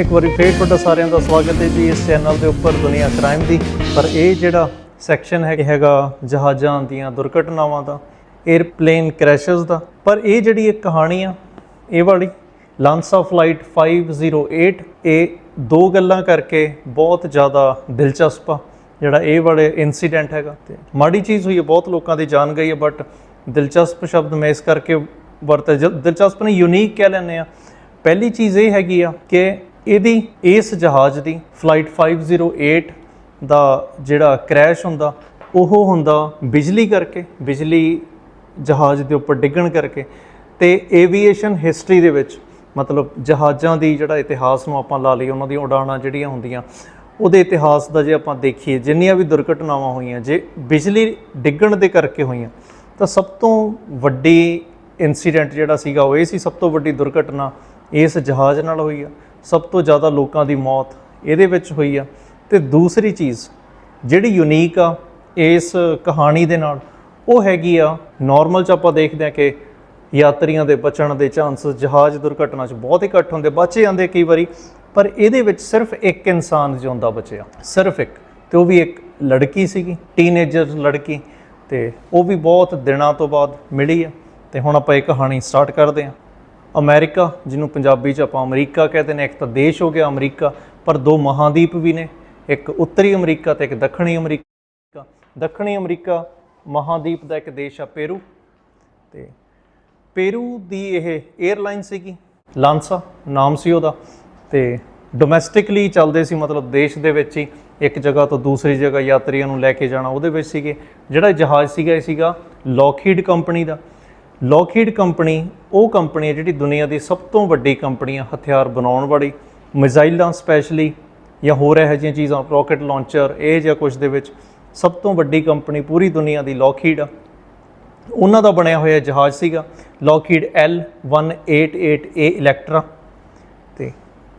ਇੱਕ ਵਾਰੀ ਫੇਰ ਤੁਹਾਡਾ ਸਾਰਿਆਂ ਦਾ ਸਵਾਗਤ ਹੈ ਜੀ ਇਸ ਚੈਨਲ ਦੇ ਉੱਪਰ ਦੁਨੀਆ ਕ੍ਰਾਈਮ ਦੀ। ਪਰ ਇਹ ਜਿਹੜਾ ਸੈਕਸ਼ਨ ਹੈ ਹੈਗਾ ਜਹਾਜ਼ਾਂ ਦੀਆਂ ਦੁਰਘਟਨਾਵਾਂ ਦਾ 에ਅਰਪਲੇਨ ਕ੍ਰੈਸ਼ਸ ਦਾ, ਪਰ ਇਹ ਜਿਹੜੀ ਇੱਕ ਕਹਾਣੀ ਆ, ਇਹ ਵਾਲੀ ਲਾਂਸਾ ਫਲਾਈਟ 508 ਇਹ ਦੋ ਗੱਲਾਂ ਕਰਕੇ ਬਹੁਤ ਜ਼ਿਆਦਾ ਦਿਲਚਸਪ ਆ। ਜਿਹੜਾ ਇਹ ਵਾਲੇ ਇਨਸੀਡੈਂਟ ਹੈਗਾ, ਤੇ ਮਾੜੀ ਚੀਜ਼ ਹੋਈ ਹੈ, ਬਹੁਤ ਲੋਕਾਂ ਦੀ ਜਾਨ ਗਈ ਹੈ ਬਟ ਦਿਲਚਸਪ ਸ਼ਬਦ ਮੈਂ ਇਸ ਕਰਕੇ ਵਰਤਿਆ ਜ- ਦਿਲਚਸਪ ਨਹੀਂ ਯੂਨੀਕ ਕਹਿ ਲੈਂਦੇ ਆ। ਪਹਿਲੀ ਚੀਜ਼ ਇਹ ਹੈਗੀ ਆ ਕਿ ਇਹਦੀ ਇਸ ਜਹਾਜ਼ ਦੀ ਫਲਾਈਟ 508 ਦਾ ਜਿਹੜਾ ਕ੍ਰੈਸ਼ ਹੁੰਦਾ, ਉਹ ਹੁੰਦਾ ਬਿਜਲੀ ਕਰਕੇ, ਬਿਜਲੀ ਜਹਾਜ਼ ਦੇ ਉੱਪਰ ਡਿੱਗਣ ਕਰਕੇ। ਤੇ ਏਵੀਏਸ਼ਨ ਹਿਸਟਰੀ ਦੇ ਵਿੱਚ, ਮਤਲਬ ਜਹਾਜ਼ਾਂ ਦੀ ਜਿਹੜਾ ਇਤਿਹਾਸ ਨੂੰ ਆਪਾਂ ਲਾ ਲਈ ਉਹਨਾਂ ਦੀਆਂ ਉਡਾਣਾਂ ਜਿਹੜੀਆਂ ਹੁੰਦੀਆਂ, ਉਹਦੇ ਇਤਿਹਾਸ ਦਾ ਜੇ ਆਪਾਂ ਦੇਖੀਏ, ਜਿੰਨੀਆਂ ਵੀ ਦੁਰਘਟਨਾਵਾਂ ਹੋਈਆਂ, ਜੇ ਬਿਜਲੀ ਡਿੱਗਣ ਦੇ ਕਰਕੇ ਹੋਈਆਂ, ਤਾਂ ਸਭ ਤੋਂ ਵੱਡੀ ਇਨਸੀਡੈਂਟ ਜਿਹੜਾ ਸੀਗਾ, ਉਹ ਇਹ ਸੀ ਸਭ ਤੋਂ ਵੱਡੀ ਦੁਰਘਟਨਾ ਇਸ ਜਹਾਜ਼ ਨਾਲ ਹੋਈ ਆ। ਸਭ ਤੋਂ ਜ਼ਿਆਦਾ ਲੋਕਾਂ ਦੀ ਮੌਤ ਇਹਦੇ ਵਿੱਚ ਹੋਈ ਆ। ਤੇ ਦੂਸਰੀ ਚੀਜ਼ ਜਿਹੜੀ ਯੂਨੀਕ ਆ ਇਸ ਕਹਾਣੀ ਦੇ ਨਾਲ, ਉਹ ਹੈਗੀ ਆ ਨਾਰਮਲ ਚ ਆਪਾਂ ਦੇਖਦੇ ਆ ਕਿ ਯਾਤਰੀਆਂ ਦੇ ਬਚਣ ਦੇ ਚਾਂਸ ਜਹਾਜ਼ ਦੁਰਘਟਨਾ 'ਚ ਬਹੁਤ ਹੀ ਘੱਟ ਹੁੰਦੇ, ਬਚ ਜਾਂਦੇ ਕਈ ਵਾਰੀ, ਪਰ ਇਹਦੇ ਵਿੱਚ ਸਿਰਫ ਇੱਕ ਇਨਸਾਨ ਜਿਉਂਦਾ ਬਚਿਆ। ਸਿਰਫ ਇੱਕ। ਤੇ ਉਹ ਵੀ ਇੱਕ ਲੜਕੀ ਸੀਗੀ ਟੀਨੇਜਰ ਲੜਕੀ, ਤੇ ਉਹ ਵੀ ਬਹੁਤ ਦਿਨਾਂ ਤੋਂ ਬਾਅਦ ਮਿਲੀ ਆ। ਤੇ ਹੁਣ ਆਪਾਂ ਇਹ ਕਹਾਣੀ ਸਟਾਰਟ ਕਰਦੇ ਹਾਂ ਅਮਰੀਕਾ, ਜਿਹਨੂੰ ਪੰਜਾਬੀ 'ਚ ਆਪਾਂ ਅਮਰੀਕਾ ਕਹਿੰਦੇ ਨੇ, ਇੱਕ ਤਾਂ ਦੇਸ਼ ਹੋ ਗਿਆ ਅਮਰੀਕਾ, ਪਰ ਦੋ ਮਹਾਦੀਪ ਵੀ ਨੇ, ਇੱਕ ਉੱਤਰੀ ਅਮਰੀਕਾ ਤੇ ਇੱਕ ਦੱਖਣੀ ਅਮਰੀਕਾ। ਦੱਖਣੀ ਅਮਰੀਕਾ ਮਹਾਦੀਪ ਦਾ ਇੱਕ ਦੇਸ਼ ਆ ਪੇਰੂ, ਤੇ ਪੇਰੂ ਦੀ ਇਹ 에ਅਰਲਾਈਨ ਸੀਗੀ, ਲਾਂਸਾ ਨਾਮ ਸੀ ਉਹਦਾ, ਤੇ ਡੋਮੈਸਟਿਕਲੀ ਚੱਲਦੇ ਸੀ, ਮਤਲਬ ਦੇਸ਼ ਦੇ ਵਿੱਚ ਹੀ, ਇੱਕ ਜਗ੍ਹਾ ਤੋਂ ਦੂਸਰੀ ਜਗ੍ਹਾ ਯਾਤਰੀਆਂ ਨੂੰ ਲੈ ਕੇ ਜਾਣਾ ਉਹਦੇ ਵਿੱਚ ਸੀਗੇ। ਜਿਹੜਾ ਜਹਾਜ਼ ਸੀਗਾ, ਇਹ ਸੀਗਾ ਲੋਕਹੀਡ ਕੰਪਨੀ ਦਾ। ਲੋਕਹੀਡ ਕੰਪਨੀ ਉਹ ਕੰਪਨੀ ਹੈ ਜਿਹੜੀ ਦੁਨੀਆ ਦੀ ਸਭ ਤੋਂ ਵੱਡੀ ਕੰਪਨੀ ਆ, ਹਥਿਆਰ ਬਣਾਉਣ ਵਾਲੀ, ਮਿਜ਼ਾਈਲਾਂ ਸਪੈਸ਼ਲੀ ਜਾਂ ਹੋਰ ਇਹੋ ਜਿਹੀਆਂ ਚੀਜ਼ਾਂ ਰਾਕਟ ਲਾਂਚਰ ਇਹ ਜਾਂ ਕੁਝ ਦੇ ਵਿੱਚ ਸਭ ਤੋਂ ਵੱਡੀ ਕੰਪਨੀ ਪੂਰੀ ਦੁਨੀਆ ਦੀ ਲੋਕਹੀਡ ਆ। ਉਹਨਾਂ ਦਾ ਬਣਿਆ ਹੋਇਆ ਜਹਾਜ਼ ਸੀਗਾ ਲੋਕਹੀਡ L188A ਇਲੈਕਟਰਾ ਤੇ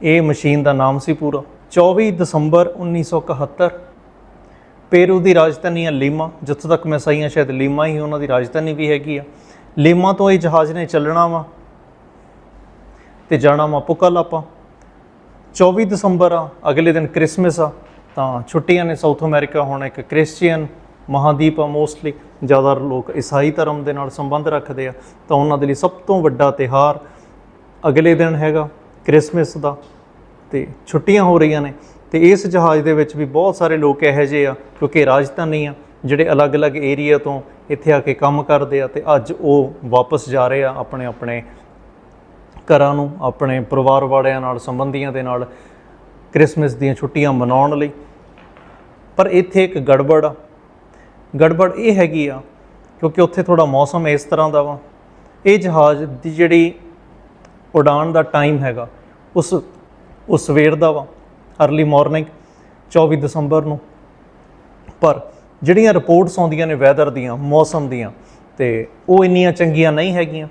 ਇਹ ਮਸ਼ੀਨ ਦਾ ਨਾਮ ਸੀ ਪੂਰਾ। 24 ਦਸੰਬਰ 1971 ਪੇਰੂ ਦੀ ਰਾਜਧਾਨੀ ਹੈ ਲੀਮਾ, ਜਿੱਥੋਂ ਤੱਕ ਮੈਂ ਸਹੀ ਹਾਂ ਸ਼ਾਇਦ ਲੀਮਾ ਹੀ ਉਹਨਾਂ ਦੀ ਰਾਜਧਾਨੀ ਵੀ ਹੈਗੀ ਆ। ਲੀਮਾ ਤੋਂ ਇਹ ਜਹਾਜ਼ ਨੇ ਚੱਲਣਾ ਵਾ ਤੇ ਜਾਣਾ ਵਾ ਪੁਕਾਲਾਪਾ 24 ਦਸੰਬਰ ਆ, ਅਗਲੇ ਦਿਨ ਕ੍ਰਿਸਮਸ ਆ, ਤਾਂ ਛੁੱਟੀਆਂ ਨੇ ਸਾਊਥ ਅਮਰੀਕਾ, ਹੁਣ ਇੱਕ ਕ੍ਰਿਸਚੀਅਨ ਮਹਾਦੀਪ ਆ, ਮੋਸਟਲੀ ਜ਼ਿਆਦਾ ਲੋਕ ਈਸਾਈ ਧਰਮ ਦੇ ਨਾਲ ਸੰਬੰਧ ਰੱਖਦੇ ਆ, ਤਾਂ ਉਹਨਾਂ ਦੇ ਲਈ ਸਭ ਤੋਂ ਵੱਡਾ ਤਿਹਾਰ ਅਗਲੇ ਦਿਨ ਹੈਗਾ ਕ੍ਰਿਸਮਸ ਦਾ, ਤੇ ਛੁੱਟੀਆਂ ਹੋ ਰਹੀਆਂ ਨੇ, ਤੇ ਇਸ ਜਹਾਜ਼ ਦੇ ਵਿੱਚ ਵੀ ਬਹੁਤ ਸਾਰੇ ਲੋਕ ਇਹੋ ਜਿਹੇ ਆ, ਕਿਉਂਕਿ ਰਾਜਧਾਨੀ ਆ ਜਿਹੜੇ ਅਲੱਗ-ਅਲੱਗ ਏਰੀਆ ਤੋਂ ਇੱਥੇ ਆ ਕੇ ਕੰਮ ਕਰਦੇ ਆ ਤੇ ਅੱਜ ਉਹ ਵਾਪਸ ਜਾ ਰਹੇ ਆ ਆਪਣੇ ਆਪਣੇ ਘਰਾਂ ਨੂੰ, ਆਪਣੇ ਪਰਿਵਾਰ ਵਾਲਿਆਂ ਨਾਲ, ਸੰਬੰਧੀਆਂ ਦੇ ਨਾਲ ਕ੍ਰਿਸਮਸ ਦੀਆਂ ਛੁੱਟੀਆਂ ਮਨਾਉਣ ਲਈ। ਪਰ ਇੱਥੇ ਇੱਕ ਗੜਬੜ ਆ। ਗੜਬੜ ਇਹ ਹੈਗੀ ਆ, ਕਿਉਂਕਿ ਉੱਥੇ ਥੋੜਾ ਮੌਸਮ ਇਸ ਤਰ੍ਹਾਂ ਦਾ ਵਾ। ਇਹ ਜਹਾਜ਼ ਦੀ ਜਿਹੜੀ ਉਡਾਣ ਦਾ ਟਾਈਮ ਹੈਗਾ, ਉਸ ਉਹ ਸਵੇਰ ਦਾ ਵਾ ਅਰਲੀ ਮਾਰਨਿੰਗ 24 ਦਸੰਬਰ ਨੂੰ। ਪਰ ਜਿਹੜੀਆਂ ਰਿਪੋਰਟਸ ਆਉਂਦੀਆਂ ਨੇ ਵੈਦਰ ਦੀਆਂ, ਮੌਸਮ ਦੀਆਂ, ਤੇ ਉਹ ਇੰਨੀਆਂ ਚੰਗੀਆਂ ਨਹੀਂ ਹੈਗੀਆਂ।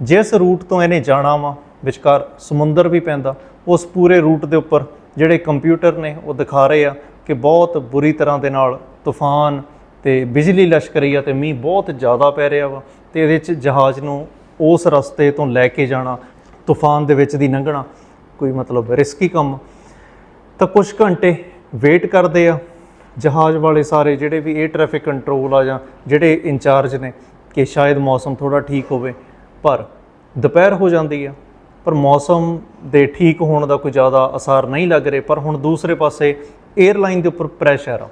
ਜਿਸ ਰੂਟ ਤੋਂ ਇਹਨੇ ਜਾਣਾ ਵਾ, ਵਿਚਕਾਰ ਸਮੁੰਦਰ ਵੀ ਪੈਂਦਾ, ਉਸ ਪੂਰੇ ਰੂਟ ਦੇ ਉੱਪਰ ਜਿਹੜੇ ਕੰਪਿਊਟਰ ਨੇ, ਉਹ ਦਿਖਾ ਰਹੇ ਆ ਕਿ ਬਹੁਤ ਬੁਰੀ ਤਰ੍ਹਾਂ ਦੇ ਨਾਲ ਤੂਫਾਨ ਤੇ ਬਿਜਲੀ ਲਸ਼ਕਰੀ ਆ ਤੇ ਮੀਂਹ ਬਹੁਤ ਜ਼ਿਆਦਾ ਪੈ ਰਿਹਾ ਵਾ ਤੇ ਇਹਦੇ ਵਿੱਚ ਜਹਾਜ਼ ਨੂੰ ਉਸ ਰਸਤੇ ਤੋਂ ਲੈ ਕੇ ਜਾਣਾ, ਤੂਫਾਨ ਦੇ ਵਿੱਚ ਦੀ ਲੰਘਣਾ ਕੋਈ ਮਤਲਬ ਰਿਸਕੀ ਕੰਮ। ਤਾਂ ਕੁਝ ਘੰਟੇ ਵੇਟ ਕਰਦੇ ਆ। ਜਹਾਜ਼ ਵਾਲੇ ਸਾਰੇ ਜਿਹੜੇ ਵੀ 에ਅਰ ਟ੍ਰੈਫਿਕ ਕੰਟਰੋਲ ਆ ਜਾਂ ਜਿਹੜੇ ਇੰਚਾਰਜ ਨੇ ਕਿ ਸ਼ਾਇਦ ਮੌਸਮ ਥੋੜਾ ਠੀਕ ਹੋਵੇ, ਪਰ ਦੁਪਹਿਰ ਹੋ ਜਾਂਦੀ ਆ, ਪਰ ਮੌਸਮ ਦੇ ਠੀਕ ਹੋਣ ਦਾ ਕੋਈ ਜ਼ਿਆਦਾ ਅਸਰ ਨਹੀਂ ਲੱਗ ਰਿਹਾ, ਪਰ ਹੁਣ ਦੂਸਰੇ ਪਾਸੇ 에ਅਰਲਾਈਨ ਦੇ ਉੱਪਰ ਪ੍ਰੈਸ਼ਰ ਆ।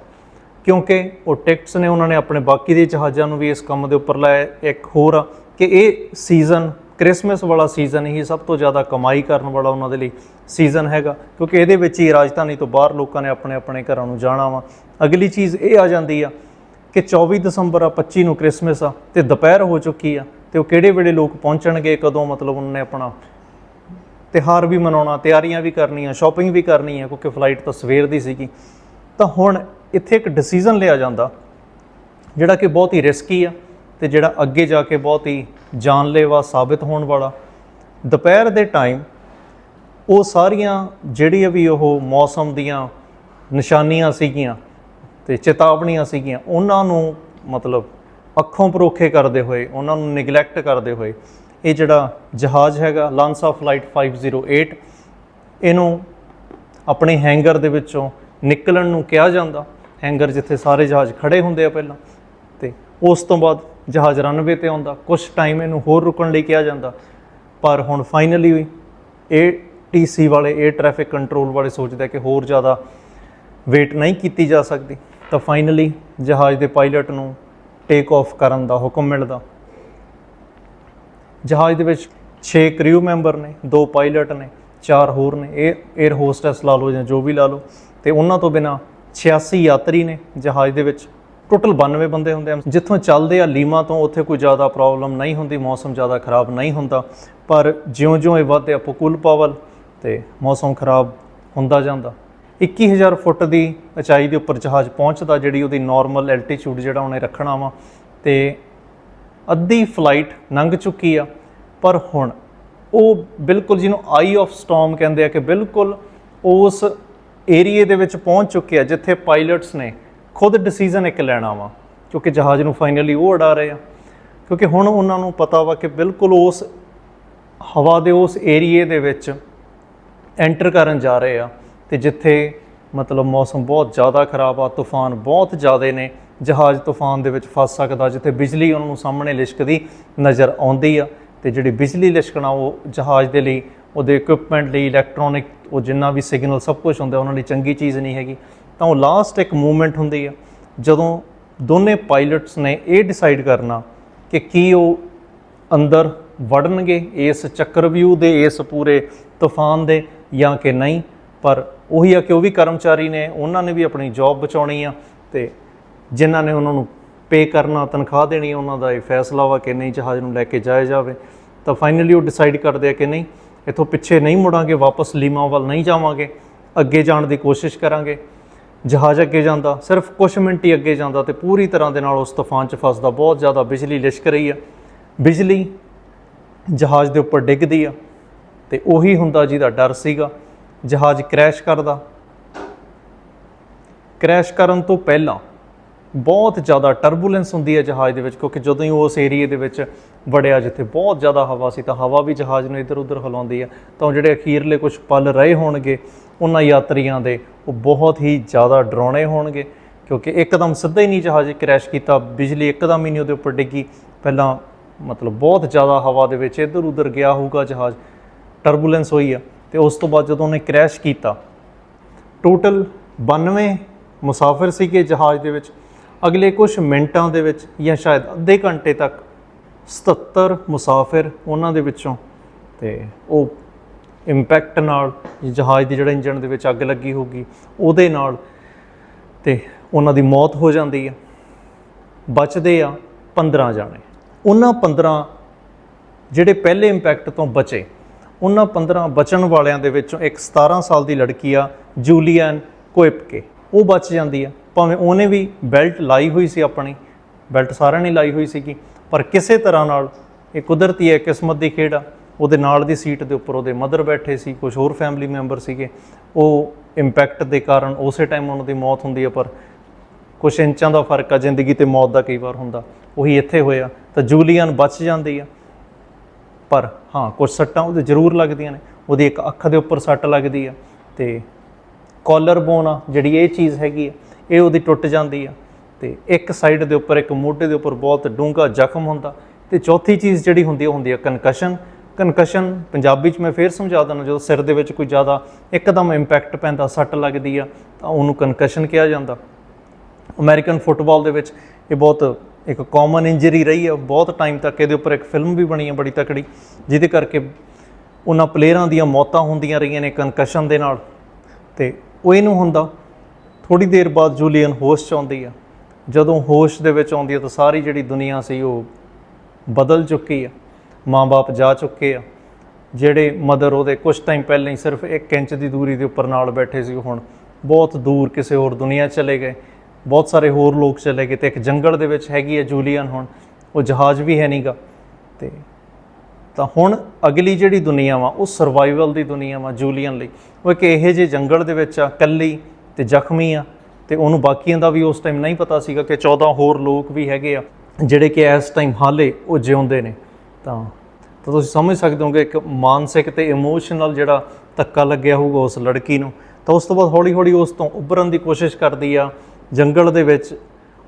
ਕਿਉਂਕਿ ਉਹ ਟਿਕਟਸ ਨੇ, ਉਹਨਾਂ ਨੇ ਆਪਣੇ ਬਾਕੀ ਦੇ ਜਹਾਜ਼ਾਂ ਨੂੰ ਵੀ ਇਸ ਕੰਮ ਦੇ ਉੱਪਰ ਲਾਇਆ, ਇੱਕ ਹੋਰ ਆ ਕਿ ਇਹ ਸੀਜ਼ਨ ਕ੍ਰਿਸਮਸ ਵਾਲਾ ਸੀਜ਼ਨ ਹੀ ਸਭ ਤੋਂ ਜ਼ਿਆਦਾ ਕਮਾਈ ਕਰਨ ਵਾਲਾ ਉਹਨਾਂ ਦੇ ਲਈ ਸੀਜ਼ਨ ਹੈਗਾ, ਕਿਉਂਕਿ ਇਹਦੇ ਵਿੱਚ ਹੀ ਰਾਜਧਾਨੀ ਤੋਂ ਬਾਹਰ ਲੋਕਾਂ ਨੇ ਆਪਣੇ ਆਪਣੇ ਘਰਾਂ ਨੂੰ ਜਾਣਾ ਵਾ। ਅਗਲੀ ਚੀਜ਼ ਇਹ ਆ ਜਾਂਦੀ ਆ ਕਿ 24 ਦਸੰਬਰ ਆ 25 ਨੂੰ ਕ੍ਰਿਸਮਸ ਆ, ਤੇ ਦੁਪਹਿਰ ਹੋ ਚੁੱਕੀ ਆ, ਤੇ ਉਹ ਕਿਹੜੇ ਵੇਲੇ ਲੋਕ ਪਹੁੰਚਣਗੇ, ਕਦੋਂ ਮਤਲਬ ਉਹਨਾਂ ਨੇ ਆਪਣਾ ਤਿਉਹਾਰ ਵੀ ਮਨਾਉਣਾ, ਤਿਆਰੀਆਂ ਵੀ ਕਰਨੀਆਂ ਸ਼ਾਪਿੰਗ ਵੀ ਕਰਨੀ ਹੈ ਕਿਉਂਕਿ ਫਲਾਈਟ ਤਾਂ ਸਵੇਰ ਦੀ ਸੀਗੀ। ਤਾਂ ਹੁਣ ਇੱਥੇ ਇੱਕ ਡਿਸੀਜਨ ਲਿਆ ਜਾਂਦਾ, ਜਿਹੜਾ ਕਿ ਬਹੁਤ ਹੀ ਰਿਸਕੀ ਆ। ਤੇ ਜਿਹੜਾ ਅੱਗੇ ਜਾ ਕੇ ਬਹੁਤ ਹੀ ਜਾਨਲੇਵਾ ਸਾਬਿਤ ਹੋਣ ਵਾਲਾ, ਦੁਪਹਿਰ ਦੇ ਟਾਈਮ ਉਹ ਸਾਰੀਆਂ ਜਿਹੜੀਆਂ ਵੀ ਉਹ ਮੌਸਮ ਦੀਆਂ ਨਿਸ਼ਾਨੀਆਂ ਸੀਗੀਆਂ ਤੇ ਚੇਤਾਵਨੀਆਂ ਸੀਗੀਆਂ, ਉਹਨਾਂ ਨੂੰ ਮਤਲਬ ਅੱਖੋਂ ਪਰੋਖੇ ਕਰਦੇ ਹੋਏ, ਉਹਨਾਂ ਨੂੰ ਨੈਗਲੈਕਟ ਕਰਦੇ ਹੋਏ, ਇਹ ਜਿਹੜਾ ਜਹਾਜ਼ ਹੈਗਾ ਲਾਂਸਾ ਫਲਾਈਟ 508 ਇਹਨੂੰ ਆਪਣੇ ਹੈਂਗਰ ਦੇ ਵਿੱਚੋਂ ਨਿਕਲਣ ਨੂੰ ਕਿਹਾ ਜਾਂਦਾ। ਹੈਂਗਰ ਜਿੱਥੇ ਸਾਰੇ ਜਹਾਜ਼ ਖੜੇ ਹੁੰਦੇ ਆ ਪਹਿਲਾਂ ਤੇ ਉਸ ਤੋਂ ਬਾਅਦ ਜਹਾਜ਼ ਰਨਵੇ ਤੇ ਆਉਂਦਾ ਕੁਝ ਟਾਈਮ ਇਹਨੂੰ ਹੋਰ ਰੁਕਣ ਲਈ ਕਿਹਾ ਜਾਂਦਾ। ਪਰ ਹੁਣ ਫਾਈਨਲੀ ਇਹ ਟੀਸੀ ਵਾਲੇ 에ਅਰ ਟ੍ਰੈਫਿਕ ਕੰਟਰੋਲ ਵਾਲੇ ਸੋਚਦੇ ਕਿ ਹੋਰ ਜ਼ਿਆਦਾ ਵੇਟ ਨਹੀਂ ਕੀਤੀ ਜਾ ਸਕਦੀ। ਤਾਂ ਫਾਈਨਲੀ ਜਹਾਜ਼ ਦੇ ਪਾਇਲਟ ਨੂੰ ਟੇਕ ਆਫ ਕਰਨ ਦਾ ਹੁਕਮ ਮਿਲਦਾ। ਜਹਾਜ਼ ਦੇ ਵਿੱਚ 6 ਕ੍ਰਿਊ ਮੈਂਬਰ ਨੇ, ਦੋ ਪਾਇਲਟ ਨੇ, ਚਾਰ ਹੋਰ ਨੇ, ਇਹ 에ਅਰ ਹੋਸਟੈਸ ਲਾ ਲਓ ਜਾਂ ਜੋ ਵੀ ਲਾ ਲਓ। ਤੇ ਉਹਨਾਂ ਤੋਂ ਬਿਨਾ 86 ਯਾਤਰੀ ਨੇ ਜਹਾਜ਼ ਦੇ ਵਿੱਚ ਟੋਟਲ 92 ਬੰਦੇ ਹੁੰਦੇ ਆ। ਜਿੱਥੋਂ ਚੱਲਦੇ ਆ ਲੀਮਾ ਤੋਂ, ਉੱਥੇ ਕੋਈ ਜ਼ਿਆਦਾ ਪ੍ਰੋਬਲਮ ਨਹੀਂ ਹੁੰਦੀ, ਮੌਸਮ ਜ਼ਿਆਦਾ ਖਰਾਬ ਨਹੀਂ ਹੁੰਦਾ। ਪਰ ਜਿਉਂ-ਜਿਉਂ ਇਹ ਵਧਦੇ ਆ, ਪਕੂਲ ਪਾਵਲ ਤੇ ਮੌਸਮ ਖਰਾਬ ਹੁੰਦਾ ਜਾਂਦਾ। 21000 ਫੁੱਟ ਦੀ ਉਚਾਈ ਦੇ ਉੱਪਰ ਜਹਾਜ਼ ਪਹੁੰਚਦਾ, ਜਿਹੜੀ ਉਹਦੀ ਨਾਰਮਲ ਐਲਟੀਟਿਊਡ ਜਿਹੜਾ ਉਹਨੇ ਰੱਖਣਾ ਵਾ। ਤੇ ਅੱਧੀ ਫਲਾਈਟ ਲੰਘ ਚੁੱਕੀ ਆ। ਪਰ ਹੁਣ ਉਹ ਬਿਲਕੁਲ ਜਿਹਨੂੰ ਆਈ ਆਫ ਸਟਾਰਮ ਕਹਿੰਦੇ ਆ ਕਿ ਬਿਲਕੁਲ ਉਸ ਏਰੀਏ ਦੇ ਵਿੱਚ ਪਹੁੰਚ ਚੁੱਕੇ ਆ, ਜਿੱਥੇ ਪਾਇਲਟਸ ਨੇ ਖੁਦ ਡਿਸੀਜਨ ਇੱਕ ਲੈਣਾ ਵਾ, ਕਿਉਂਕਿ ਜਹਾਜ਼ ਨੂੰ ਫਾਈਨਲੀ ਉਹ ਉਡਾ ਰਹੇ ਆ। ਕਿਉਂਕਿ ਹੁਣ ਉਹਨਾਂ ਨੂੰ ਪਤਾ ਵਾ ਕਿ ਬਿਲਕੁਲ ਉਸ ਹਵਾ ਦੇ ਉਸ ਏਰੀਏ ਦੇ ਵਿੱਚ ਐਂਟਰ ਕਰਨ ਜਾ ਰਹੇ ਆ ਤੇ ਜਿੱਥੇ ਮਤਲਬ ਮੌਸਮ ਬਹੁਤ ਜ਼ਿਆਦਾ ਖਰਾਬ ਆ, ਤੂਫਾਨ ਬਹੁਤ ਜ਼ਿਆਦੇ ਨੇ, ਜਹਾਜ਼ ਤੂਫਾਨ ਦੇ ਵਿੱਚ ਫਸ ਸਕਦਾ, ਜਿੱਥੇ ਬਿਜਲੀ ਉਹਨਾਂ ਨੂੰ ਸਾਹਮਣੇ ਲਿਸ਼ਕਦੀ ਨਜ਼ਰ ਆਉਂਦੀ ਆ। ਤੇ ਜਿਹੜੀ ਬਿਜਲੀ ਲਿਸ਼ਕਣਾ, ਉਹ ਜਹਾਜ਼ ਦੇ ਲਈ, ਉਹਦੇ ਇਕਵਿਪਮੈਂਟ ਲਈ ਇਲੈਕਟ੍ਰੋਨਿਕ ਉਹ ਜਿੰਨਾ ਵੀ ਸਿਗਨਲ ਸਭ ਕੁਝ ਹੁੰਦਾ, ਉਹਨਾਂ ਲਈ ਚੰਗੀ ਚੀਜ਼ ਨਹੀਂ ਹੈਗੀ। ਤਾਂ ਉਹ ਲਾਸਟ ਇੱਕ ਮੂਵਮੈਂਟ ਹੁੰਦੀ ਆ, ਜਦੋਂ ਦੋਨੇ ਪਾਇਲਟਸ ਨੇ ਇਹ ਡਿਸਾਈਡ ਕਰਨਾ ਕਿ ਕੀ ਉਹ ਅੰਦਰ ਵੜਨਗੇ, ਇਸ ਚੱਕਰਵਿਊ ਦੇ, ਇਸ ਪੂਰੇ ਤੂਫਾਨ ਦੇ ਜਾਂ ਕਿ ਨਹੀਂ। ਪਰ ਉਹੀ ਆ ਕਿ ਉਹ ਵੀ ਕਰਮਚਾਰੀ ਨੇ, ਉਹਨਾਂ ਨੇ ਵੀ ਆਪਣੀ ਜੌਬ ਬਚਾਉਣੀ ਆ ਤੇ ਜਿਨ੍ਹਾਂ ਨੇ ਉਹਨਾਂ ਨੂੰ ਪੇ ਕਰਨਾ, ਤਨਖਾਹ ਦੇਣੀ, ਉਹਨਾਂ ਦਾ ਇਹ ਫੈਸਲਾ ਵਾ ਕਿ ਨਹੀਂ, ਜਹਾਜ਼ ਨੂੰ ਲੈ ਕੇ ਜਾਇਆ ਜਾਵੇ। ਤਾਂ ਫਾਈਨਲੀ ਉਹ ਡਿਸਾਈਡ ਕਰਦੇ ਆ ਕਿ ਨਹੀਂ, ਇਥੋਂ ਪਿੱਛੇ ਨਹੀਂ ਮੁੜਾਂਗੇ, ਵਾਪਸ ਲੀਮਾ ਵੱਲ ਨਹੀਂ ਜਾਵਾਂਗੇ, ਅੱਗੇ ਜਾਣ ਦੀ ਕੋਸ਼ਿਸ਼ ਕਰਾਂਗੇ। ਜਹਾਜ਼ ਅੱਗੇ ਜਾਂਦਾ, ਸਿਰਫ ਕੁਝ ਮਿੰਟ ਹੀ ਅੱਗੇ ਜਾਂਦਾ ਤੇ ਪੂਰੀ ਤਰ੍ਹਾਂ ਦੇ ਨਾਲ ਉਸ ਤੂਫਾਨ 'ਚ ਫਸਦਾ, ਬਹੁਤ ਜ਼ਿਆਦਾ ਬਿਜਲੀ ਲਿਸ਼ਕ ਰਹੀ ਆ। ਬਿਜਲੀ ਜਹਾਜ਼ ਦੇ ਉੱਪਰ ਡਿੱਗਦੀ ਆ ਤੇ ਉਹੀ ਹੁੰਦਾ ਜਿਹਦਾ ਡਰ ਸੀਗਾ। ਜਹਾਜ਼ ਕ੍ਰੈਸ਼ ਕਰਦਾ। ਕ੍ਰੈਸ਼ ਕਰਨ ਤੋਂ ਪਹਿਲਾਂ ਬਹੁਤ ਜ਼ਿਆਦਾ ਟਰਬੂਲੈਂਸ ਹੁੰਦੀ ਹੈ ਜਹਾਜ਼ ਦੇ ਵਿੱਚ, ਕਿਉਂਕਿ ਜਦੋਂ ਹੀ ਉਸ ਏਰੀਏ ਦੇ ਵਿੱਚ ਵੜਿਆ, ਜਿੱਥੇ ਬਹੁਤ ਜ਼ਿਆਦਾ ਹਵਾ ਸੀ, ਤਾਂ ਹਵਾ ਵੀ ਜਹਾਜ਼ ਨੂੰ ਇੱਧਰ ਉੱਧਰ ਹਿਲਾਉਂਦੀ ਆ। ਤਾਂ ਉਹ ਜਿਹੜੇ ਅਖੀਰਲੇ ਕੁਝ ਪਲ ਰਹੇ ਹੋਣਗੇ ਉਹਨਾਂ ਯਾਤਰੀਆਂ ਦੇ ਉਹ ਬਹੁਤ ਹੀ ਜ਼ਿਆਦਾ ਡਰਾਉਣੇ ਹੋਣਗੇ, ਕਿਉਂਕਿ ਇੱਕਦਮ ਸਿੱਧਾ ਹੀ ਨਹੀਂ ਜਹਾਜ਼ ਕ੍ਰੈਸ਼ ਕੀਤਾ, ਬਿਜਲੀ ਇੱਕਦਮ ਹੀ ਨਹੀਂ ਉਹਦੇ ਉੱਪਰ ਡਿੱਗੀ। ਪਹਿਲਾਂ ਮਤਲਬ ਬਹੁਤ ਜ਼ਿਆਦਾ ਹਵਾ ਦੇ ਵਿੱਚ ਇੱਧਰ ਉੱਧਰ ਗਿਆ ਹੋਊਗਾ ਜਹਾਜ਼, ਟਰਬੂਲੈਂਸ ਹੋਈ ਆ, ਤੇ ਉਸ ਤੋਂ ਬਾਅਦ ਜਦੋਂ ਉਹਨੇ ਕ੍ਰੈਸ਼ ਕੀਤਾ, ਟੋਟਲ 92 ਮੁਸਾਫਿਰ ਸੀਗੇ ਜਹਾਜ਼ ਦੇ ਵਿੱਚ। ਅਗਲੇ ਕੁਝ ਮਿੰਟਾਂ ਦੇ ਵਿੱਚ ਜਾਂ ਸ਼ਾਇਦ ਅੱਧੇ ਘੰਟੇ ਤੱਕ 77 ਮੁਸਾਫਿਰ ਉਹਨਾਂ ਦੇ ਵਿੱਚੋਂ, ਤੇ ਉਹ ਇੰਪੈਕਟ ਨਾਲ ਜਹਾਜ਼ ਦੀ ਜਿਹੜਾ ਇੰਜਨ ਦੇ ਵਿੱਚ ਅੱਗ ਲੱਗੀ ਹੋਗੀ ਉਹਦੇ ਨਾਲ ਤੇ ਉਹਨਾਂ ਦੀ ਮੌਤ ਹੋ ਜਾਂਦੀ ਆ, ਬਚਦੇ ਆ 15 ਜਾਣੇ। ਉਹਨਾਂ 15 ਜਿਹੜੇ ਪਹਿਲੇ ਇੰਪੈਕਟ ਤੋਂ ਬਚੇ, ਉਹਨਾਂ 15 ਬਚਣ ਵਾਲਿਆਂ ਦੇ ਵਿੱਚੋਂ ਇੱਕ 17 ਸਾਲ ਦੀ ਲੜਕੀ ਆ, ਜੂਲੀਅਨ ਕੋਇਪਕੇ। ਉਹ ਬਚ ਜਾਂਦੀ ਆ, ਭਾਵੇਂ ਉਹਨੇ ਵੀ ਬੈਲਟ ਲਾਈ ਹੋਈ ਸੀ ਆਪਣੀ ਬੈਲਟ ਸਾਰਿਆਂ ਨੇ ਲਾਈ ਹੋਈ ਸੀਗੀ, ਪਰ ਕਿਸੇ ਤਰ੍ਹਾਂ ਨਾਲ ਇਹ ਕੁਦਰਤੀ ਹੈ ਕਿਸਮਤ ਦੀ ਖੇਡ ਆ ਉਹਦੇ ਨਾਲ ਦੀ ਸੀਟ ਦੇ ਉੱਪਰ ਉਹਦੇ ਮਦਰ ਬੈਠੇ ਸੀ ਕੁਝ ਹੋਰ ਫੈਮਿਲੀ ਮੈਂਬਰ ਸੀਗੇ। ਉਹ ਇੰਪੈਕਟ ਦੇ ਕਾਰਨ ਉਸੇ ਟਾਈਮ ਉਹਨਾਂ ਦੀ ਮੌਤ ਹੁੰਦੀ ਹੈ, ਪਰ ਕੁਝ ਇੰਚਾਂ ਦਾ ਫ਼ਰਕ ਆ, ਜ਼ਿੰਦਗੀ ਤੇ ਮੌਤ ਦਾ ਕਈ ਵਾਰ ਹੁੰਦਾ। ਉਹੀ ਇੱਥੇ ਹੋਇਆ, ਤਾਂ ਜੂਲੀਅਨ ਬਚ ਜਾਂਦੀ ਆ। ਪਰ ਹਾਂ ਕੁਝ ਸੱਟਾਂ ਉਹਦੇ ਜ਼ਰੂਰ ਲੱਗਦੀਆਂ ਨੇ। ਉਹਦੀ ਇੱਕ ਅੱਖ ਦੇ ਉੱਪਰ ਸੱਟ ਲੱਗਦੀ ਆ ਤੇ ਕਾਲਰ ਬੋਨ ਆ, ਜਿਹੜੀ ਇਹ ਚੀਜ਼ ਹੈਗੀ ਆ, ਇਹ ਉਹਦੀ ਟੁੱਟ ਜਾਂਦੀ ਆ। ਤੇ ਇੱਕ ਸਾਈਡ ਦੇ ਉੱਪਰ, ਇੱਕ ਮੋਢੇ ਦੇ ਉੱਪਰ ਬਹੁਤ ਡੂੰਘਾ ਜ਼ਖਮ ਹੁੰਦਾ। ਤੇ ਚੌਥੀ ਚੀਜ਼ ਜਿਹੜੀ ਹੁੰਦੀ ਆ, ਉਹ ਹੁੰਦੀ ਆ ਕਨਕਸ਼ਨ ਕਨਕਸ਼ਨ ਪੰਜਾਬੀ ਚ ਮੈਂ ਫੇਰ ਸਮਝਾ ਦਿੰਦਾ, ਜਦੋਂ ਸਿਰ ਦੇ ਵਿੱਚ ਕੋਈ ਜ਼ਿਆਦਾ ਇੱਕਦਮ ਇੰਪੈਕਟ ਪੈਂਦਾ, ਸੱਟ ਲੱਗਦੀ ਆ, ਤਾਂ ਉਹਨੂੰ ਕਨਕਸ਼ਨ ਕਿਹਾ ਜਾਂਦਾ। ਅਮਰੀਕਨ ਫੁੱਟਬਾਲ ਦੇ ਵਿੱਚ ਇਹ ਬਹੁਤ ਇੱਕ ਕਾਮਨ ਇੰਜਰੀ ਰਹੀ ਹੈ ਬਹੁਤ ਟਾਈਮ ਤੱਕ ਇਹਦੇ ਉੱਪਰ ਇੱਕ ਫਿਲਮ ਵੀ ਬਣੀ ਹੈ ਬੜੀ ਤਕੜੀ, ਜਿਹਦੇ ਕਰਕੇ ਉਹਨਾਂ ਪਲੇਅਰਾਂ ਦੀਆਂ ਮੌਤਾਂ ਹੁੰਦੀਆਂ ਰਹੀਆਂ ਨੇ ਕਨਕਸ਼ਨ ਦੇ ਨਾਲ। ਤੇ ਉਹ ਇਹਨੂੰ ਹੁੰਦਾ ਥੋੜੀ ਦੇਰ ਬਾਅਦ ਜੂਲੀਅਨ ਹੋਸ਼ 'ਚ ਆਉਂਦੀ ਆ। ਜਦੋਂ ਹੋਸ਼ ਦੇ ਵਿੱਚ ਆਉਂਦੀ ਆ, ਤਾਂ ਸਾਰੀ ਜਿਹੜੀ ਦੁਨੀਆ ਸੀ ਉਹ ਬਦਲ ਚੁੱਕੀ ਆ। ਮਾਂ-ਬਾਪ ਜਾ ਚੁੱਕੇ ਆ। ਜਿਹੜੇ ਮਦਰ ਉਹਦੇ ਕੁਝ ਟਾਈਮ ਪਹਿਲਾਂ ਹੀ ਸਿਰਫ 1 ਇੰਚ ਦੀ ਦੂਰੀ ਦੇ ਉੱਪਰ ਨਾਲ ਬੈਠੇ ਸੀ, ਉਹ ਹੁਣ ਬਹੁਤ ਦੂਰ ਕਿਸੇ ਹੋਰ ਦੁਨੀਆ ਚਲੇ ਗਏ। ਬਹੁਤ ਸਾਰੇ ਹੋਰ ਲੋਕ ਚਲੇ ਗਏ ਤੇ ਇੱਕ ਜੰਗਲ ਦੇ ਵਿੱਚ ਹੈਗੀ ਹੈ ਜੂਲੀਅਨ ਹੁਣ। ਉਹ ਜਹਾਜ਼ ਵੀ ਹੈ ਨਹੀਂਗਾ ਤੇ ਤਾਂ ਹੁਣ ਅਗਲੀ ਜਿਹੜੀ ਦੁਨੀਆ ਵਾ, ਉਹ ਸਰਵਾਈਵਲ ਦੀ ਦੁਨੀਆ ਵਾ ਜੂਲੀਅਨ ਲਈ। ਉਹ ਇੱਕ ਇਹੋ ਜਿਹੇ ਜੰਗਲ ਦੇ ਵਿੱਚ ਆ ਕੱਲੀ ਤੇ ਜ਼ਖਮੀ ਆ। ਤੇ ਉਹਨੂੰ ਬਾਕੀਆਂ ਦਾ ਵੀ ਉਸ ਟਾਈਮ ਨਹੀਂ ਪਤਾ ਸੀਗਾ ਕਿ 14 ਹੋਰ ਲੋਕ ਵੀ ਹੈਗੇ ਆ, ਜਿਹੜੇ ਕਿ ਇਸ ਟਾਈਮ ਹਾਲੇ ਉਹ ਜਿਉਂਦੇ ਨੇ। ਤਾਂ। ਤਾਂ ਤੁਸੀਂ ਸਮਝ ਸਕਦੇ ਹੋ ਕਿ ਇੱਕ ਮਾਨਸਿਕ ਤੇ ਇਮੋਸ਼ਨਲ ਜਿਹੜਾ ਧੱਕਾ ਲੱਗਿਆ ਹੋਊਗਾ ਉਸ ਲੜਕੀ ਨੂੰ। ਤਾਂ ਉਸ ਤੋਂ ਬਾਅਦ ਹੌਲੀ-ਹੌਲੀ ਉਸ ਤੋਂ ਉੱਭਰਨ ਦੀ ਕੋਸ਼ਿਸ਼ ਕਰਦੀ ਆ। ਜੰਗਲ ਦੇ ਵਿੱਚ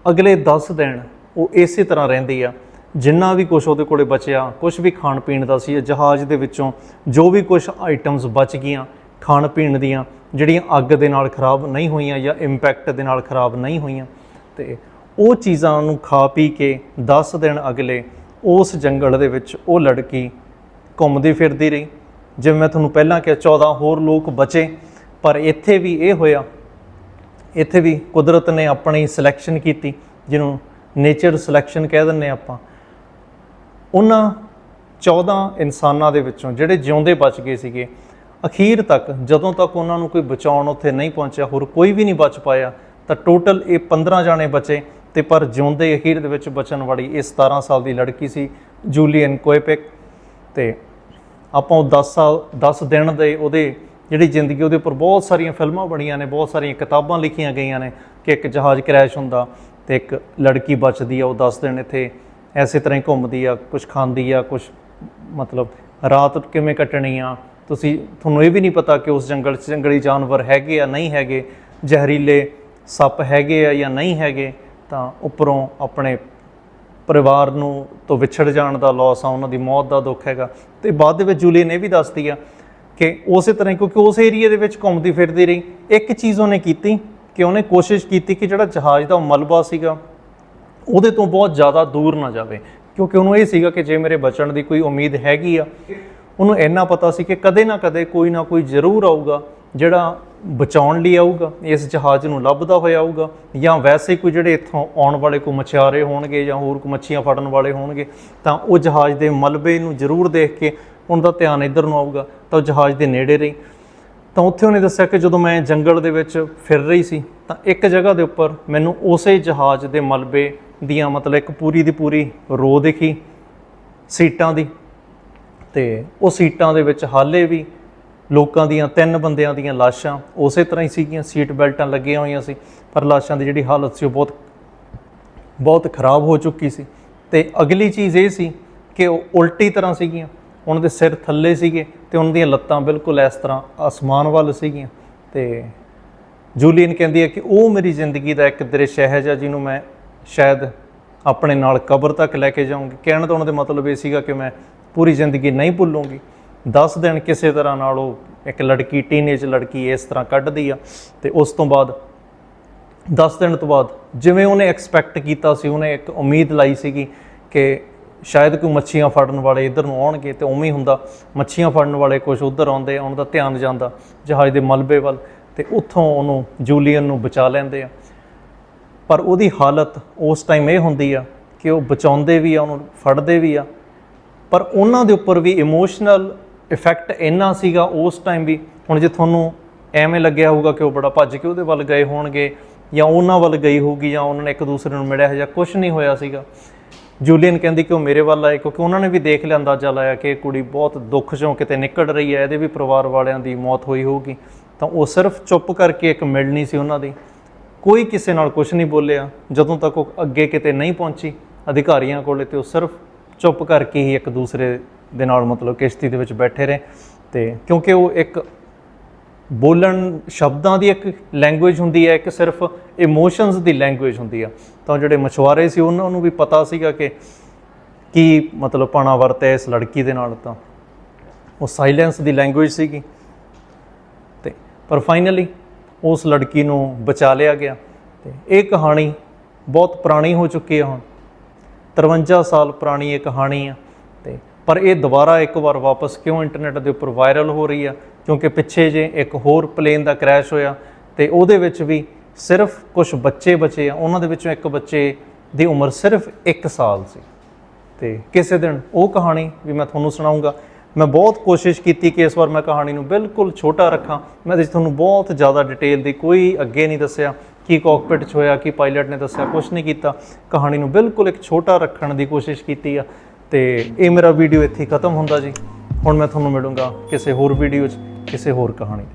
ਅਗਲੇ 10 ਦਿਨ ਉਹ ਇਸੇ ਤਰ੍ਹਾਂ ਰਹਿੰਦੀ ਆ। ਜਿੰਨਾ ਵੀ ਕੁਝ ਉਹਦੇ ਕੋਲੇ ਬਚਿਆ ਕੁਝ ਵੀ ਖਾਣ ਪੀਣ ਦਾ ਸੀ, ਜਹਾਜ਼ ਦੇ ਵਿੱਚੋਂ ਜੋ ਵੀ ਕੁਝ ਆਈਟਮਸ ਬਚ ਗਈਆਂ ਖਾਣ ਪੀਣ ਦੀਆਂ, ਜਿਹੜੀਆਂ ਅੱਗ ਦੇ ਨਾਲ ਖਰਾਬ ਨਹੀਂ ਹੋਈਆਂ ਜਾਂ ਇੰਪੈਕਟ ਦੇ ਨਾਲ ਖਰਾਬ ਨਹੀਂ ਹੋਈਆਂ। ਤੇ ਉਹ ਚੀਜ਼ਾਂ ਨੂੰ ਖਾ ਪੀ ਕੇ 10 ਦਿਨ ਅਗਲੇ ਉਸ ਜੰਗਲ ਦੇ ਵਿੱਚ ਉਹ ਲੜਕੀ ਘੁੰਮਦੀ ਫਿਰਦੀ ਰਹੀ। ਜਿਵੇਂ ਮੈਂ ਤੁਹਾਨੂੰ ਪਹਿਲਾਂ ਕਿਹਾ 14 ਹੋਰ ਲੋਕ ਬਚੇ, ਪਰ ਇੱਥੇ ਵੀ ਇਹ ਹੋਇਆ। ਇੱਥੇ ਵੀ ਕੁਦਰਤ ਨੇ ਆਪਣੀ ਸਿਲੈਕਸ਼ਨ ਕੀਤੀ, ਜਿਹਨੂੰ ਨੇਚਰ ਸਿਲੈਕਸ਼ਨ ਕਹਿ ਦਿੰਨੇ ਆਪਾਂ। ਉਹਨਾਂ 14 ਇਨਸਾਨਾਂ ਦੇ ਵਿੱਚੋਂ ਜਿਹੜੇ ਜਿਉਂਦੇ ਬਚ ਗਏ ਸੀਗੇ, ਅਖੀਰ ਤੱਕ ਜਦੋਂ ਤੱਕ ਉਹਨਾਂ ਨੂੰ ਕੋਈ ਬਚਾਉਣ ਉੱਥੇ ਨਹੀਂ ਪਹੁੰਚਿਆ, ਹੋਰ ਕੋਈ ਵੀ ਨਹੀਂ ਬਚ ਪਾਇਆ, ਤਾਂ ਟੋਟਲ ਇਹ 15 ਜਾਣੇ ਬਚੇ। ਤੇ ਪਰ ਜਿਉਂਦੇ ਅਖੀਰ ਦੇ ਵਿੱਚ ਬਚਣ ਵਾਲੀ ਇਹ 17 ਸਾਲ ਦੀ ਲੜਕੀ ਸੀ, ਜੂਲੀਅਨ ਕੋਏਪਿਕ ਤੇ ਆਪਾਂ ਉਹ 10 ਸਾਲ 10 ਦਿਨ ਦੇ ਉਹਦੇ ਜਿਹੜੀ ਜ਼ਿੰਦਗੀ ਉਹਦੇ ਉੱਪਰ ਬਹੁਤ ਸਾਰੀਆਂ ਫਿਲਮਾਂ ਬਣੀਆਂ ਨੇ, ਬਹੁਤ ਸਾਰੀਆਂ ਕਿਤਾਬਾਂ ਲਿਖੀਆਂ ਗਈਆਂ ਨੇ ਕਿ ਇੱਕ ਜਹਾਜ਼ ਕ੍ਰੈਸ਼ ਹੁੰਦਾ ਤੇ ਇੱਕ ਲੜਕੀ ਬਚਦੀ ਆ, ਉਹ 10 ਦਿਨ ਇੱਥੇ ਐਸੇ ਤਰ੍ਹਾਂ ਹੀ ਘੁੰਮਦੀ ਆ ਕੁਝ ਖਾਂਦੀ ਆ ਕੁਝ ਮਤਲਬ ਰਾਤ ਕਿਵੇਂ ਕੱਟਣੀ ਆ। ਤੁਸੀਂ, ਤੁਹਾਨੂੰ ਇਹ ਵੀ ਨਹੀਂ ਪਤਾ ਕਿ ਉਸ ਜੰਗਲ 'ਚ ਜੰਗਲੀ ਜਾਨਵਰ ਹੈਗੇ ਆ, ਨਹੀਂ ਹੈਗੇ, ਜ਼ਹਿਰੀਲੇ ਸੱਪ ਹੈਗੇ ਆ ਜਾਂ ਨਹੀਂ ਹੈਗੇ। ਤਾਂ ਉੱਪਰੋਂ ਆਪਣੇ ਪਰਿਵਾਰ ਨੂੰ ਤੋਂ ਵਿਛੜ ਜਾਣ ਦਾ ਲਾਸ ਆ, ਉਹਨਾਂ ਦੀ ਮੌਤ ਦਾ ਦੁੱਖ ਹੈਗਾ। ਤੇ ਬਾਅਦ ਦੇ ਵਿੱਚ ਜੂਲੀਅਨ ਇਹ ਵੀ ਦੱਸਦੀ ਆ ਕਿ ਉਸੇ ਤਰ੍ਹਾਂ ਹੀ, ਕਿਉਂਕਿ ਉਸ ਏਰੀਆ ਦੇ ਵਿੱਚ ਘੁੰਮਦੀ ਫਿਰਦੀ ਰਹੀ। ਇੱਕ ਚੀਜ਼ ਉਹਨੇ ਕੀਤੀ ਕਿ ਉਹਨੇ ਕੋਸ਼ਿਸ਼ ਕੀਤੀ ਕਿ ਜਿਹੜਾ ਜਹਾਜ਼ ਦਾ ਮਲਬਾ ਸੀਗਾ, ਉਹਦੇ ਤੋਂ ਬਹੁਤ ਜ਼ਿਆਦਾ ਦੂਰ ਨਾ ਜਾਵੇ। ਕਿਉਂਕਿ ਉਹਨੂੰ ਇਹ ਸੀਗਾ ਕਿ ਜੇ ਮੇਰੇ ਬਚਣ ਦੀ ਕੋਈ ਉਮੀਦ ਹੈਗੀ ਆ, ਉਹਨੂੰ ਇੰਨਾ ਪਤਾ ਸੀ ਕਿ ਕਦੇ ਨਾ ਕਦੇ ਕੋਈ ਨਾ ਕੋਈ ਜ਼ਰੂਰ ਆਊਗਾ, ਜਿਹੜਾ ਬਚਾਉਣ ਲਈ ਆਊਗਾ, ਇਸ ਜਹਾਜ਼ ਨੂੰ ਲੱਭਦਾ ਹੋਇਆ ਆਊਗਾ, ਜਾਂ ਵੈਸੇ ਕੋਈ ਜਿਹੜੇ ਇੱਥੋਂ ਆਉਣ ਵਾਲੇ ਕੋ ਮਛਿਆਰੇ ਹੋਣਗੇ ਜਾਂ ਹੋਰ ਕੋ ਮੱਛੀਆਂ ਫੜਨ ਵਾਲੇ ਹੋਣਗੇ, ਤਾਂ ਉਹ ਜਹਾਜ਼ ਦੇ ਮਲਬੇ ਨੂੰ ਜ਼ਰੂਰ ਦੇਖ ਕੇ ਉਹਨਾਂ ਦਾ ਧਿਆਨ ਇੱਧਰ ਨੂੰ ਆਊਗਾ, ਤਾਂ ਉਹ ਜਹਾਜ਼ ਦੇ ਨੇੜੇ ਰਹੀ। ਤਾਂ ਉੱਥੇ ਉਹਨੇ ਦੱਸਿਆ ਕਿ ਜਦੋਂ ਮੈਂ ਜੰਗਲ ਦੇ ਵਿੱਚ ਫਿਰ ਰਹੀ ਸੀ, ਤਾਂ ਇੱਕ ਜਗ੍ਹਾ ਦੇ ਉੱਪਰ ਮੈਨੂੰ ਉਸੇ ਜਹਾਜ਼ ਦੇ ਮਲਬੇ ਦੀਆਂ ਮਤਲਬ ਇੱਕ ਪੂਰੀ ਦੀ ਪੂਰੀ ਰੋ ਦਿਖੀ ਸੀਟਾਂ ਦੀ, ਤੇ ਉਹ ਸੀਟਾਂ ਦੇ ਵਿੱਚ ਹਾਲੇ ਵੀ ਲੋਕਾਂ ਦੀਆਂ ਤਿੰਨ ਬੰਦਿਆਂ ਦੀਆਂ ਲਾਸ਼ਾਂ, ਉਸੇ ਤਰ੍ਹਾਂ ਹੀ ਸੀਗੀਆਂ, ਸੀਟ ਬੈਲਟਾਂ ਲੱਗੀਆਂ ਹੋਈਆਂ ਸੀ, ਪਰ ਲਾਸ਼ਾਂ ਦੀ ਜਿਹੜੀ ਹਾਲਤ ਸੀ ਉਹ ਬਹੁਤ ਬਹੁਤ ਖਰਾਬ ਹੋ ਚੁੱਕੀ ਸੀ। ਤੇ ਅਗਲੀ ਚੀਜ਼ ਇਹ ਸੀ ਕਿ ਉਹ ਉਲਟੀ ਤਰ੍ਹਾਂ ਸੀਗੀਆਂ, ਉਹਨਾਂ ਦੇ ਸਿਰ ਥੱਲੇ ਸੀਗੇ ਤੇ ਉਹਨਾਂ ਦੀਆਂ ਲੱਤਾਂ ਬਿਲਕੁਲ ਇਸ ਤਰ੍ਹਾਂ ਅਸਮਾਨ ਵੱਲ ਸੀਗੀਆਂ। ਤੇ ਜੂਲੀਅਨ ਕਹਿੰਦੀ ਹੈ ਕਿ ਉਹ ਮੇਰੀ ਜ਼ਿੰਦਗੀ ਦਾ ਇੱਕ ਦ੍ਰਿਸ਼ ਹੈ ਜਿਹਾ ਜਿਹਨੂੰ ਮੈਂ ਸ਼ਾਇਦ ਆਪਣੇ ਨਾਲ ਕਬਰ ਤੱਕ ਲੈ ਕੇ ਜਾਊਂਗੀ। ਕਹਿਣ ਦਾ ਉਹਨਾਂ ਦੇ ਮਤਲਬ ਇਹ ਸੀਗਾ ਕਿ ਮੈਂ ਪੂਰੀ ਜ਼ਿੰਦਗੀ ਨਹੀਂ ਭੁੱਲੂੰਗੀ। 10 ਦਿਨ ਕਿਸੇ ਤਰ੍ਹਾਂ ਨਾਲ ਉਹ ਇੱਕ ਲੜਕੀ ਟੀਨੇਜ ਲੜਕੀ ਇਸ ਤਰ੍ਹਾਂ ਕੱਢਦੀ ਆ ਤੇ ਉਸ ਤੋਂ ਬਾਅਦ 10 ਦਿਨ ਤੋਂ ਬਾਅਦ ਜਿਵੇਂ ਉਹਨੇ ਐਕਸਪੈਕਟ ਕੀਤਾ ਸੀ, ਉਹਨੇ ਇੱਕ ਉਮੀਦ ਲਾਈ ਸੀਗੀ ਕਿ ਸ਼ਾਇਦ ਕੋਈ ਮੱਛੀਆਂ ਫੜਨ ਵਾਲੇ ਇੱਧਰ ਨੂੰ ਆਉਣਗੇ ਤੇ ਉਵੇਂ ਹੀ ਹੁੰਦਾ, ਮੱਛੀਆਂ ਫੜਨ ਵਾਲੇ ਕੁਝ ਉੱਧਰ ਆਉਂਦੇ ਆ, ਉਹਨਾਂ ਦਾ ਧਿਆਨ ਜਾਂਦਾ ਜਹਾਜ਼ ਦੇ ਮਲਬੇ ਵੱਲ ਤੇ ਉੱਥੋਂ ਉਹਨੂੰ ਜੂਲੀਅਨ ਨੂੰ ਬਚਾ ਲੈਂਦੇ ਆ। ਪਰ ਉਹਦੀ ਹਾਲਤ ਉਸ ਟਾਈਮ ਇਹ ਹੁੰਦੀ ਆ ਕਿ ਉਹ ਬਚਾਉਂਦੇ ਵੀ ਆ, ਉਹਨੂੰ ਫੜਦੇ ਵੀ ਆ। ਪਰ ਉਹਨਾਂ ਦੇ ਉੱਪਰ ਵੀ ਇਮੋਸ਼ਨਲ ਇਫੈਕਟ ਇੰਨਾ ਸੀਗਾ ਉਸ ਟਾਈਮ ਵੀ, ਹੁਣ ਜੇ ਤੁਹਾਨੂੰ ਐਵੇਂ ਲੱਗਿਆ ਹੋਊਗਾ ਕਿ ਉਹ ਬੜਾ ਭੱਜ ਕੇ ਉਹਦੇ ਵੱਲ ਗਏ ਹੋਣਗੇ, ਜਾਂ ਉਹਨਾਂ ਵੱਲ ਗਈ ਹੋਊਗੀ, ਜਾਂ ਉਹਨਾਂ ਨੇ ਇੱਕ ਦੂਸਰੇ ਨੂੰ ਮਿਲਿਆ ਹੈ ਜਾਂ ਕੁਝ ਨਹੀਂ ਹੋਇਆ ਸੀਗਾ। ਜੂਲੀਅਨ ਕਹਿੰਦੀ ਕਿ ਉਹ ਮੇਰੇ ਵੱਲ ਆਏ, ਕਿਉਂਕਿ ਉਹਨਾਂ ਨੇ ਵੀ ਦੇਖ ਲਿਆ ਅੰਦਾਜ਼ਾ ਲਾਇਆ ਕਿ ਇਹ ਕੁੜੀ ਬਹੁਤ ਦੁੱਖ ਚੋਂ ਕਿਤੇ ਨਿਕਲ ਰਹੀ ਹੈ, ਇਹਦੇ ਵੀ ਪਰਿਵਾਰ ਵਾਲਿਆਂ ਦੀ ਮੌਤ ਹੋਈ ਹੋਊਗੀ। ਤਾਂ ਉਹ ਸਿਰਫ ਚੁੱਪ ਕਰਕੇ ਇੱਕ ਮਿਲਣੀ ਸੀ ਉਹਨਾਂ ਦੀ। ਕੋਈ ਕਿਸੇ ਨਾਲ ਕੁਝ ਨਹੀਂ ਬੋਲਿਆ। ਜਦੋਂ ਤੱਕ ਉਹ ਅੱਗੇ ਕਿਤੇ ਨਹੀਂ ਪਹੁੰਚੀ, ਅਧਿਕਾਰੀਆਂ ਕੋਲੇ ਤੇ ਉਹ ਸਿਰਫ ਚੁੱਪ ਕਰਕੇ ਹੀ ਇੱਕ ਦੂਸਰੇ ਦੇ ਨਾਲ ਮਤਲਬ ਕਿਸ਼ਤੀ ਦੇ ਵਿੱਚ ਬੈਠੇ ਰਹੇ ਤੇ ਕਿਉਂਕਿ ਉਹ ਇੱਕ ਬੋਲਣ ਸ਼ਬਦਾਂ ਦੀ ਇੱਕ ਲੈਂਗੁਏਜ ਹੁੰਦੀ ਹੈ, ਇੱਕ ਸਿਰਫ ਇਮੋਸ਼ਨਸ ਦੀ ਲੈਂਗੁਏਜ ਹੁੰਦੀ ਆ। ਤਾਂ ਜਿਹੜੇ ਮਛੁਆਰੇ ਸੀ, ਉਹਨਾਂ ਨੂੰ ਵੀ ਪਤਾ ਸੀਗਾ ਕਿ ਕੀ ਮਤਲਬ ਪਾਣਾ ਵਰਤਿਆ ਇਸ ਲੜਕੀ ਦੇ ਨਾਲ ਤਾਂ। ਉਹ ਸਾਇਲੈਂਸ ਦੀ ਲੈਂਗੁਏਜ ਸੀਗੀ। ਤੇ ਪਰ ਫਾਈਨਲੀ ਉਸ ਲੜਕੀ ਨੂੰ ਬਚਾ ਲਿਆ ਗਿਆ। ਤੇ ਇਹ ਕਹਾਣੀ ਬਹੁਤ ਪੁਰਾਣੀ ਹੋ ਚੁੱਕੀ ਹੈ ਹੁਣ। 53 ਸਾਲ ਪੁਰਾਣੀ ਇਹ ਕਹਾਣੀ ਆ। ਤੇ ਪਰ ਇਹ ਦੁਬਾਰਾ ਇੱਕ ਵਾਰ ਵਾਪਸ ਕਿਉਂ ਇੰਟਰਨੈਟ ਦੇ ਉੱਪਰ ਵਾਇਰਲ ਹੋ ਰਹੀ ਆ? ਕਿਉਂਕਿ ਪਿੱਛੇ ਜੇ ਇੱਕ ਹੋਰ ਪਲੇਨ ਦਾ ਕ੍ਰੈਸ਼ ਹੋਇਆ ਤੇ ਉਹਦੇ ਵਿੱਚ ਵੀ ਸਿਰਫ ਕੁਝ ਬੱਚੇ ਬਚੇ ਆ। ਉਹਨਾਂ ਦੇ ਵਿੱਚੋਂ ਇੱਕ ਬੱਚੇ ਦੀ ਉਮਰ ਸਿਰਫ 1 ਸਾਲ ਸੀ। ਤੇ ਕਿਸੇ ਦਿਨ ਉਹ ਕਹਾਣੀ ਵੀ ਮੈਂ ਤੁਹਾਨੂੰ ਸੁਣਾਉਂਗਾ। ਮੈਂ ਬਹੁਤ ਕੋਸ਼ਿਸ਼ ਕੀਤੀ ਕਿ ਇਸ ਵਾਰ ਮੈਂ ਕਹਾਣੀ ਨੂੰ ਬਿਲਕੁਲ ਛੋਟਾ ਰੱਖਾਂ। ਮੈਂ ਇਹਦੇ ਤੁਹਾਨੂੰ ਬਹੁਤ ਜ਼ਿਆਦਾ ਡਿਟੇਲ ਦੀ ਕੋਈ ਅੱਗੇ ਨਹੀਂ ਦੱਸਿਆ ਕੀ ਕਾਕਪਿਟ 'ਚ ਹੋਇਆ, ਕੀ ਪਾਇਲਟ ਨੇ ਦੱਸਿਆ ਕੁਝ ਨਹੀਂ ਕੀਤਾ। ਕਹਾਣੀ ਨੂੰ ਬਿਲਕੁਲ ਇੱਕ ਛੋਟਾ ਰੱਖਣ ਦੀ ਕੋਸ਼ਿਸ਼ ਕੀਤੀ ਆ। ਤੇ ਇਹ ਮੇਰਾ ਵੀਡੀਓ ਇੱਥੇ ਹੀ ਖਤਮ ਹੁੰਦਾ ਜੀ। ਹੁਣ ਮੈਂ ਤੁਹਾਨੂੰ ਮਿਲੂੰਗਾ ਕਿਸੇ ਹੋਰ ਵੀਡੀਓ 'ਚ, ਕਿਸੇ ਹੋਰ ਕਹਾਣੀ 'ਤੇ।